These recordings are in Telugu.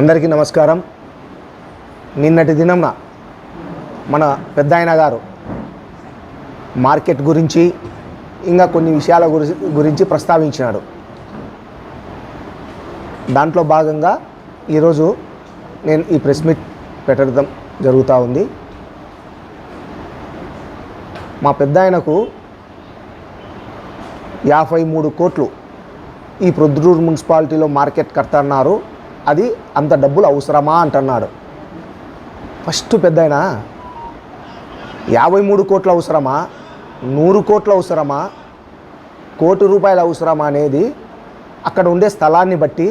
అందరికీ నమస్కారం. నిన్నటి దినంన మన పెద్ద ఆయన గారు మార్కెట్ గురించి ఇంకా కొన్ని విషయాల గురించి గురించి ప్రస్తావించినాడు. దాంట్లో భాగంగా ఈరోజు నేను ఈ ప్రెస్ మీట్ పెట్టడం జరుగుతూ ఉంది. మా పెద్ద ఆయనకు యాభై మూడు కోట్లు ఈ ప్రొద్దుటూరు మున్సిపాలిటీలో మార్కెట్ కడతన్నారు. అది అంత డబ్బులు అవసరమా అంటున్నాడు. ఫస్ట్ పెద్ద ఆయన యాభై మూడు కోట్లు అవసరమా నూరు కోట్లు అవసరమా కోటి రూపాయలు అవసరమా అనేది అక్కడ ఉండే స్థలాన్ని బట్టి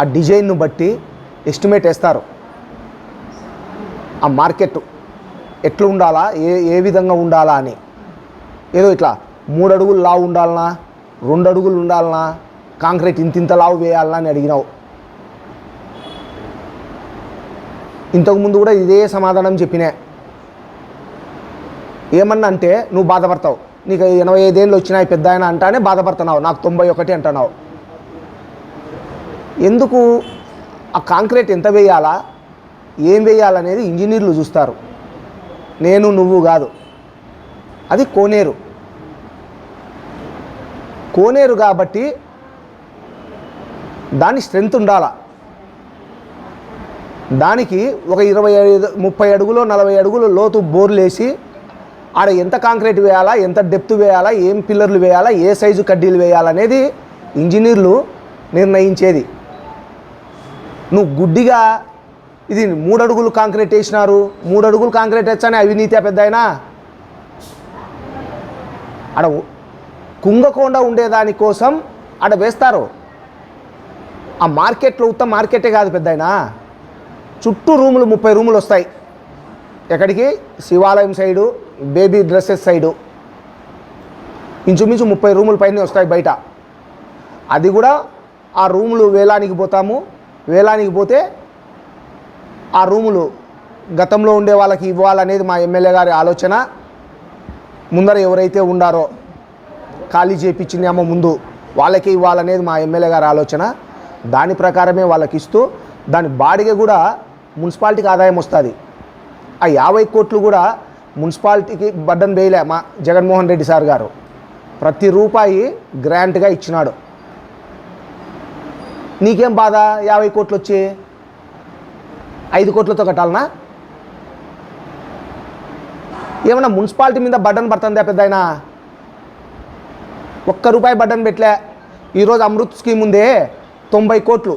ఆ డిజైన్ను బట్టి ఎస్టిమేట్ వేస్తారు. ఆ మార్కెట్ ఎట్లా ఉండాలా ఏ ఏ విధంగా ఉండాలా అని. ఏదో ఇట్లా మూడు అడుగులు లావు ఉండాలనా రెండు అడుగులు ఉండాలనా కాంక్రీట్ ఇంత ఇంత లావు వేయాలనా అని అడిగినావు. ఇంతకుముందు కూడా ఇదే సమాధానం చెప్పినా. ఏమన్నా అంటే నువ్వు బాధపడతావు. నీకు ఎనభై ఐదేళ్ళు వచ్చినాయి పెద్ద ఆయన అంటానే బాధపడుతున్నావు. నాకు తొంభై ఒకటి అంటున్నావు. ఎందుకు ఆ కాంక్రీట్ ఎంత వేయాలా? ఏం వేయాలనేది ఇంజనీర్లు చూస్తారు. నేను నువ్వు కాదు. అది కోనేరు. కోనేరు కాబట్టి దాని స్ట్రెంత్ ఉండాలా? దానికి ఒక ఇరవై ఐదు ముప్పై అడుగులు నలభై అడుగులు లోతు బోర్లేసి ఆడ ఎంత కాంక్రీట్ వేయాలా ఎంత డెప్త్ వేయాలా ఏం పిల్లర్లు వేయాలా ఏ సైజు కడ్డీలు వేయాలనేది ఇంజనీర్లు నిర్ణయించేది. నువ్వు గుడ్డిగా ఇది మూడు అడుగులు కాంక్రీట్ వేసినారు మూడు అడుగులు కాంక్రీట్ వేస్తానే అవినీతి పెద్ద అయినా ఆడ కుంగకుండా ఉండేదాని కోసం ఆడ వేస్తారు. ఆ మార్కెట్లో ఉత్త మార్కెటే కాదు పెద్ద చుట్టూ రూములు ముప్పై రూములు వస్తాయి. ఎక్కడికి? శివాలయం సైడు బేబీ డ్రెస్సెస్ సైడు. ఇంచుమించు ముప్పై రూముల పైన వస్తాయి బయట. అది కూడా ఆ రూములు వేలానికి పోతాము. వేలానికి పోతే ఆ రూములు గతంలో ఉండే వాళ్ళకి ఇవ్వాలనేది మా ఎమ్మెల్యే గారి ఆలోచన. ముందర ఎవరైతే ఉండారో ఖాళీ చేయించిందేమో ముందు వాళ్ళకే ఇవ్వాలనేది మా ఎమ్మెల్యే గారి ఆలోచన. దాని ప్రకారమే వాళ్ళకి ఇస్తూ దాని బాడిగ కూడా మున్సిపాలిటీకి ఆదాయం వస్తుంది. ఆ యాభై కోట్లు కూడా మున్సిపాలిటీకి బడ్డన్ వేయలే మా జగన్మోహన్ రెడ్డి సార్ గారు. ప్రతి రూపాయి గ్రాంట్గా ఇచ్చినాడు. నీకేం బాధ? యాభై కోట్లు వచ్చి ఐదు కోట్లతో కట్టాలనా? ఏమన్నా మున్సిపాలిటీ మీద బడ్డన్ పడుతుందా పెద్ద అయినా ఒక్క రూపాయి బడ్డన్ పెట్టలే. ఈరోజు అమృత్ స్కీమ్ ఉందే తొంభై కోట్లు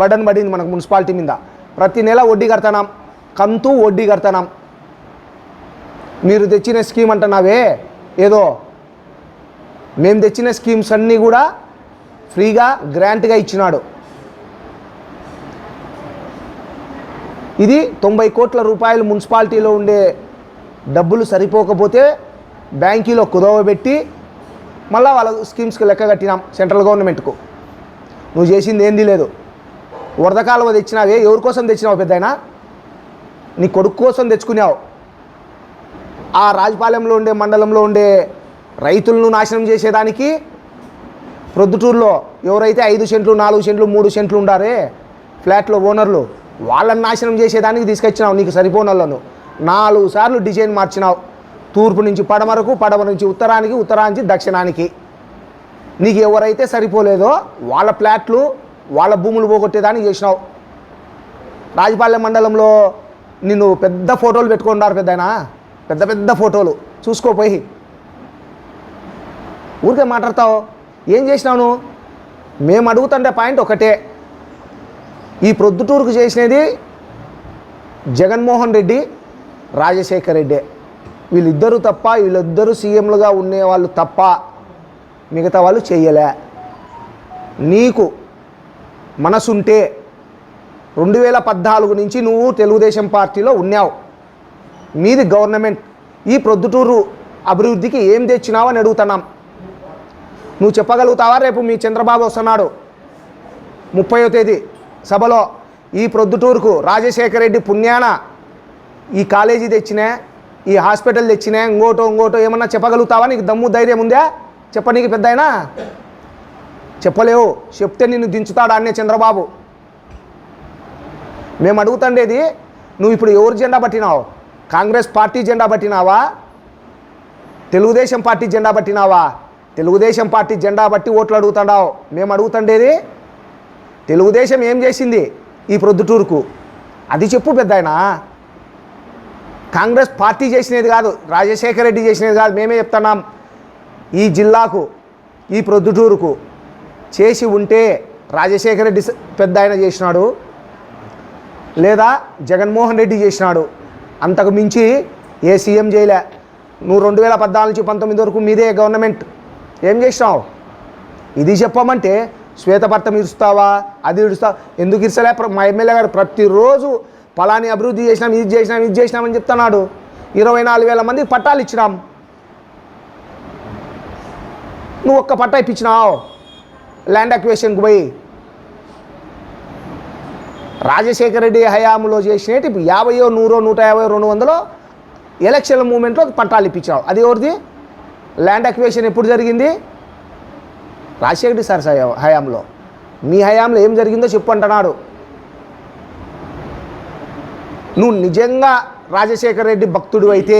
బడ్డన్ పడింది మనకు మున్సిపాలిటీ మీద. ప్రతి నెల వడ్డీ కడతానాం కంతు వడ్డీ కడతానాం మీరు తెచ్చిన స్కీమ్ అంటున్నావే? ఏదో? మేము తెచ్చిన స్కీమ్స్ అన్నీ కూడా ఫ్రీగా గ్రాంట్గా ఇచ్చినాడు. ఇది తొంభై కోట్ల రూపాయలు మున్సిపాలిటీలో ఉండే డబ్బులు సరిపోకపోతే బ్యాంకీలో కుదవబెట్టి మళ్ళీ వాళ్ళ స్కీమ్స్కి లెక్క కట్టినాం సెంట్రల్ గవర్నమెంట్కు. నువ్వు చేసింది ఏంది లేదు. వరద తెచ్చినావే ఎవరి కోసం తెచ్చినావు పెద్దయినా? నీ కొడుకు కోసం తెచ్చుకున్నావు. ఆ రాజపాలెంలో ఉండే మండలంలో ఉండే రైతులను నాశనం చేసేదానికి ప్రొద్దుటూరులో ఎవరైతే ఐదు సెంట్లు నాలుగు సెంట్లు మూడు సెంట్లు ఉండారే ఫ్లాట్లో ఓనర్లు వాళ్ళని నాశనం చేసేదానికి తీసుకొచ్చినావు నీకు సరిపోనోళ్ళను నాలుగు సార్లు డిజైన్ మార్చినావు. తూర్పు నుంచి పడమరకు పడమర నుంచి ఉత్తరానికి ఉత్తరానికి దక్షిణానికి. నీకు ఎవరైతే సరిపోలేదో వాళ్ళ ఫ్లాట్లు వాళ్ళ భూములు పోగొట్టేదానికి చేసినావు. రాజపాలెం మండలంలో నిన్ను పెద్ద ఫోటోలు పెట్టుకున్నారు పెద్దయినా. పెద్ద పెద్ద ఫోటోలు. చూసుకోపోయి ఊరికే మాట్లాడతావు. ఏం చేసినావు మేము అడుగుతుండే పాయింట్ ఒకటే. ఈ ప్రొద్దుటూరుకు చేసినది జగన్మోహన్ రెడ్డి రాజశేఖర్ రెడ్డి. వీళ్ళిద్దరూ తప్ప వీళ్ళిద్దరూ సీఎంలుగా ఉండేవాళ్ళు తప్ప మిగతా వాళ్ళు చేయలే. నీకు మనసుంటే రెండు వేల పద్నాలుగు నుంచి నువ్వు తెలుగుదేశం పార్టీలో ఉన్నావు. మీది గవర్నమెంట్. ఈ ప్రొద్దుటూరు అభివృద్ధికి ఏం తెచ్చినావు అని అడుగుతున్నాం. నువ్వు చెప్పగలుగుతావా? రేపు మీ చంద్రబాబు వస్తున్నాడు. ముప్పయో తేదీ సభలో ఈ ప్రొద్దుటూరుకు రాజశేఖర రెడ్డి పుణ్యాన ఈ కాలేజీ తెచ్చినా ఈ హాస్పిటల్ తెచ్చినా ఇంకోటో ఇంకోటో ఏమన్నా చెప్పగలుగుతావా? నీకు దమ్ము ధైర్యం ఉందా? చెప్ప నీకు పెద్ద అయినా చెప్పలేవు. చెప్తే నిన్ను దించుతాడా అనే చంద్రబాబు? మేము అడుగుతుండేది నువ్వు ఇప్పుడు ఎవరు జెండా పట్టినావు? కాంగ్రెస్ పార్టీ జెండా పట్టినావా? తెలుగుదేశం పార్టీ జెండా పట్టినావా? తెలుగుదేశం పార్టీ జెండా బట్టి ఓట్లు అడుగుతున్నావు? మేము అడుగుతుండేది తెలుగుదేశం ఏం చేసింది ఈ ప్రొద్దుటూరుకు? అది చెప్పు పెద్ద ఆయన కాంగ్రెస్ పార్టీ చేసినది కాదు రాజశేఖర రెడ్డి చేసినది కాదు మేమే చెప్తున్నాం. ఈ జిల్లాకు ఈ ప్రొద్దుటూరుకు చేసి ఉంటే రాజశేఖర రెడ్డి పెద్ద ఆయన చేసినాడు. లేదా జగన్మోహన్ రెడ్డి చేసినాడు. అంతకు మించి ఏ సీఎం చేయలే. నువ్వు రెండు వేల పద్నాలుగు నుంచి పంతొమ్మిది వరకు మీదే గవర్నమెంట్. ఏం చేసినావు? ఇది చెప్పమంటే శ్వేతపత్రం ఇరుస్తావా? అది ఇరుస్తావా? ఎందుకు ఇరుస్తలే? మా ఎమ్మెల్యే గారు ప్రతిరోజు ఫలాని అభివృద్ధి చేసినాం ఇది చేసినాం ఇది చేసినామని చెప్తున్నాడు. ఇరవై నాలుగు వేల మందికి పట్టాలు ఇచ్చినాం. నువ్వు ఒక్క పట్టా ఇప్పించినావు. ల్యాండ్ అక్వేషన్కి పోయి రాజశేఖర రెడ్డి హయాంలో చేసినట్టు ఇప్పుడు యాభైయో నూరో నూట యాభై రెండు వందలో ఎలక్షన్ల మూమెంట్లో పట్టాలు ఇప్పించావు అది ఎవరిది? ల్యాండ్ అక్వేషన్ ఎప్పుడు జరిగింది? రాజశేఖర రెడ్డి సార్ హయాంలో. మీ హయాంలో ఏం జరిగిందో చెప్పు అంటున్నాడు. నువ్వు నిజంగా రాజశేఖర రెడ్డి భక్తుడు అయితే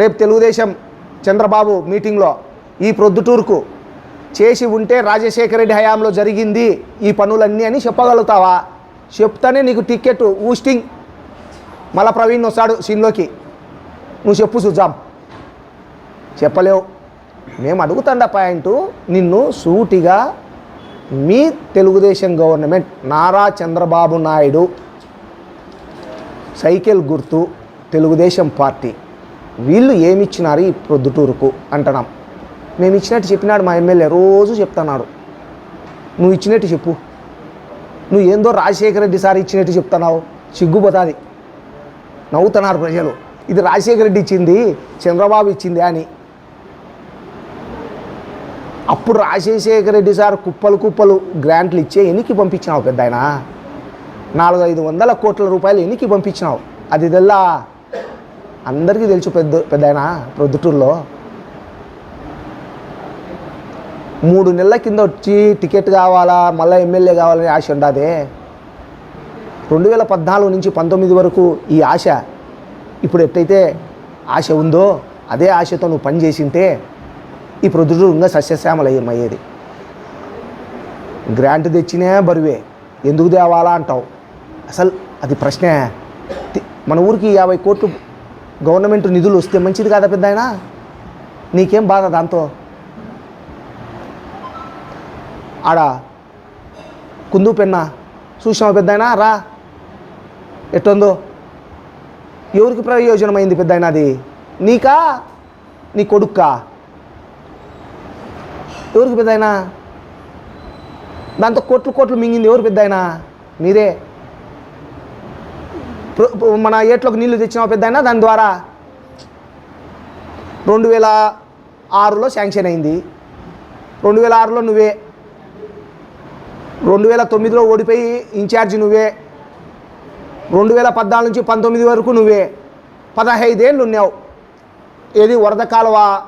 రేపు తెలుగుదేశం చంద్రబాబు మీటింగ్లో ఈ ప్రొద్దుటూరుకు చేసి ఉంటే రాజశేఖర రెడ్డి హయాంలో జరిగింది ఈ పనులన్నీ అని చెప్పగలుగుతావా? చెప్తానే నీకు టికెట్ ఊస్టింగ్. మళ్ళా ప్రవీణ్ వస్తాడు సీన్లోకి. నువ్వు చెప్పు సుజాం. చెప్పలేవు. మేము అడుగుతాండ పాయింట్ నిన్ను సూటిగా మీ తెలుగుదేశం గవర్నమెంట్ నారా చంద్రబాబు నాయుడు సైకిల్ గుర్తు తెలుగుదేశం పార్టీ. వీళ్ళు ఏమిచ్చినారు ఈ ప్రొద్దుటూరుకు? అంటున్నాం. మేము ఇచ్చినట్టు చెప్పినాడు మా ఎమ్మెల్యే రోజు చెప్తున్నాడు. నువ్వు ఇచ్చినట్టు చెప్పు. నువ్వు ఏందో రాజశేఖర రెడ్డి సార్ ఇచ్చినట్టు చెప్తున్నావు. సిగ్గుపోతుంది. నవ్వుతున్నారు ప్రజలు. ఇది రాజశేఖర రెడ్డి ఇచ్చింది చంద్రబాబు ఇచ్చింది అని. అప్పుడు రాజశేఖర రెడ్డి సార్ కుప్పలు కుప్పలు గ్రాంట్లు ఇచ్చే ఎన్నికి పంపించినావు పెద్ద ఆయన. నాలుగు ఐదు వందల కోట్ల రూపాయలు ఎన్నికి పంపించినావు. అది తెల్లా అందరికీ తెలుసు పెద్ద పెద్ద ఆయన ప్రొద్దుటూరులో. మూడు నెలల కింద వచ్చి టికెట్ కావాలా మళ్ళీ ఎమ్మెల్యే కావాలని ఆశ ఉండాదే? రెండు వేల పద్నాలుగు నుంచి పంతొమ్మిది వరకు ఈ ఆశ ఇప్పుడు ఎట్టయితే ఆశ ఉందో అదే ఆశతో నువ్వు పని చేసింటే ఈ ప్రొద్దుటూరు ఇంకా సస్యశ్యామలయ్యమయ్యేది. గ్రాంట్ తెచ్చినే బరువే ఎందుకు తేవాలా అంటావు? అసలు అది ప్రశ్నే. మన ఊరికి యాభై కోట్లు గవర్నమెంట్ నిధులు వస్తే మంచిది కాదా పెద్ద నీకేం బాధ దాంతో? ఆడ కుందు పెన్న చూసినావా పెద్ద రా. ఎట్టుందో? ఎవరికి ప్రయోజనమైంది పెద్ద అది నీకా? నీ కొడుక్కా? ఎవరికి పెద్ద దాంతో కోట్లు కోట్లు మింగింది ఎవరు పెద్ద మీరే. మన ఏట్లోకి నీళ్ళు తెచ్చినావు పెద్ద దాని ద్వారా. రెండు వేల ఆరులో శాంక్షన్ అయింది. రెండు వేల ఆరులో నువ్వే. రెండు వేల తొమ్మిదిలో ఓడిపోయి ఇన్ఛార్జి నువ్వే. రెండు వేల పద్నాలుగు నుంచి పంతొమ్మిది వరకు నువ్వే. పదహైదేళ్ళు ఉన్నావు. ఏది వరద కాలువ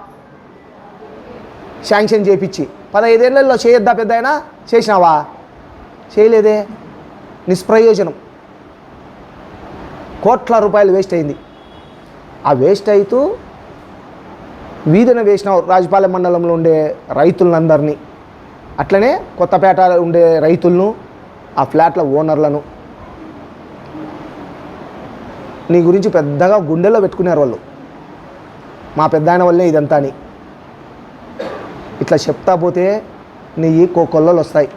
శాంక్షన్ చేపించి. పదహైదేళ్ళలో చేయొద్దా పెద్ద అయినా చేసినావా? చేయలేదే. నిష్ప్రయోజనం. కోట్ల రూపాయలు వేస్ట్ అయింది. ఆ వేస్ట్ అవుతూ వీధిన వేసినావు. రాజపాలెం మండలంలో ఉండే రైతులందరినీ. అట్లనే కొత్తపేట ఉండే రైతులను ఆ ఫ్లాట్ల ఓనర్లను నీ గురించి పెద్దగా గుండెల్లో పెట్టుకున్నారు వాళ్ళు. మా పెద్ద ఆయన వల్లే ఇదంతా అని. ఇట్లా చెప్తా పోతే నీ కొల్లలు వస్తాయి.